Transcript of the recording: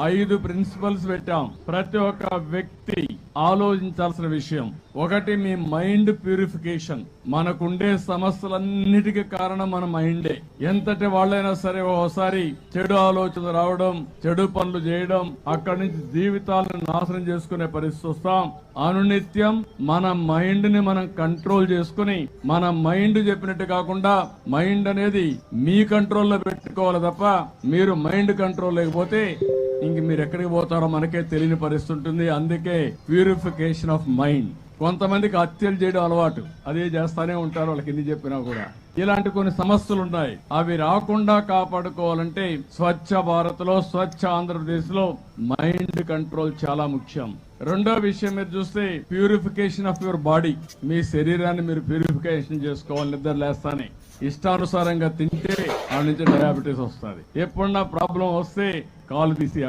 ఐదు ప్రిన్సిపల్స్ పెట్టాం. ప్రతి ఒక్క వ్యక్తి ఆలోచించాల్సిన విషయం. ఒకటి మీ మైండ్ ప్యూరిఫికేషన్ మనకుండే సమస్యలన్నిటికీ కారణం మన మైండే ఎంతటి వాళ్ళైనా సరే ఒకసారి చెడు ఆలోచన రావడం చెడు పనులు చేయడం అక్కడి నుంచి జీవితాలను నాశనం చేసుకునే పరిస్థితి వస్తాం. అనునిత్యం మన మైండ్ని మనం కంట్రోల్ చేసుకుని మన మైండ్ చెప్పినట్టు కాకుండా మైండ్ అనేది మీ కంట్రోల్లో పెట్టుకోవాలి తప్ప మీరు మైండ్ కంట్రోల్ లేకపోతే ఇంక మీరు ఎక్కడికి పోతారో మనకే తెలియని పరిస్థితి ఉంటుంది అందుకే ప్యూరిఫికేషన్ ఆఫ్ మైండ్ కొంతమందికి హత్యలు చేయడం అలవాటు. అదే చేస్తానే ఉంటారు వాళ్ళకి ఎన్ని చెప్పినా కూడా. ఇలాంటి కొన్ని సమస్యలు ఉన్నాయి అవి రాకుండా కాపాడుకోవాలంటే స్వచ్ఛ భారత్లో స్వచ్ఛ ఆంధ్రప్రదేశ్లో మైండ్ కంట్రోల్ చాలా ముఖ్యం. రెండో విషయం మీరు చూస్తే ప్యూరిఫికేషన్ ఆఫ్ యువర్ బాడీ మీ శరీరాన్ని మీరు ప్యూరిఫికేషన్ చేసుకోవాలి. నిద్ర లేస్తానే. ఇష్టానుసారంగా తింటే ఆ నుంచి డయాబెటీస్ వస్తుంది. ఎప్పుడన్నా ప్రాబ్లం వస్తే కాలు తీసి